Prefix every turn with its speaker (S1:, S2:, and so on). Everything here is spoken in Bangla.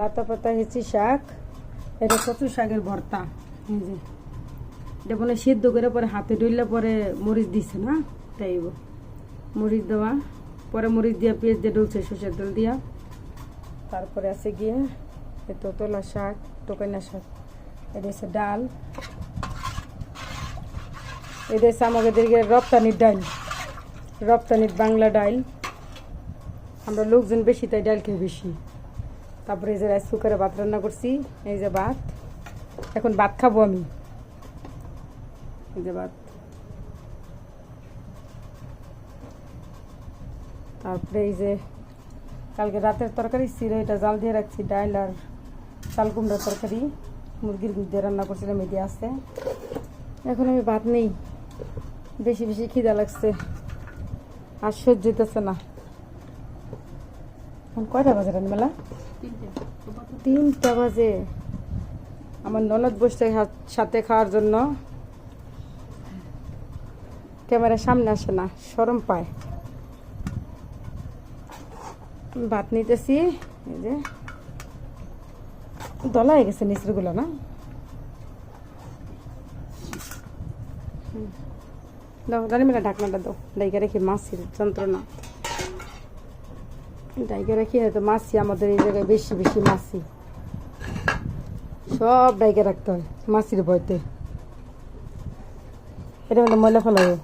S1: লাতা পাতা হেঁচি শাক। এটা কচু শাকের ভর্তা। এই যে। এটা মনে সিদ্ধ করে পরে হাতে ডইলে পরে মরিচ দিছে না? তাই মরিচ দেওয়া। পরে মরিচ দিয়া পেঁয়াজ দিয়ে ডলছে, সর্ষের তেল দিয়া। তারপরে আছে গিয়ে এ তোলা শাক, টোকাইনা শাক। এটা হচ্ছে ডাল। এটা হচ্ছে আমাদের রপ্তানির ডাল। রপ্তানির বাংলা ডাল। আমরা লোকজন বেশি, তাই ডাল খেয়ে বেশি। তারপরে এই যে রাইস কুকারে ভাত রান্না করছি, এই যে ভাত। এখন ভাত খাব আমি। এই যে ভাত। তারপরে এই যে কালকে রাতের তরকারি ছিল, এটা জাল দিয়ে রাখছি ডাল আর চাল কুমড়ার তরকারি। মুরগির গুদ দিয়ে রান্না করছিলাম এটি আছে। এখন আমি ভাত নেই। বেশি বেশি খিদা লাগছে। আর সহ্য হইতেছে না। এখন কয়টা বাজে রান্না তিনটা বাজে। আমার ননদ বসতে সাথে খাওয়ার জন্য। ক্যামেরার সামনে আসে না, সরম পায়। ভাত নিতেছি, এই যে। দলা হয়ে গেছে নিচড়গুলো না। দাও রানিমেলা ঢাকনাটা দাও। ডাইকে রেখে মাছির যন্ত্রণা। ডাইকে রাখি তো, মাছি আমাদের এই জায়গায় বেশি বেশি মাছি। সব ডাইকে রাখতে হয়, মাছির ভয়তে। এটা মানে ময়লা ফেলাবে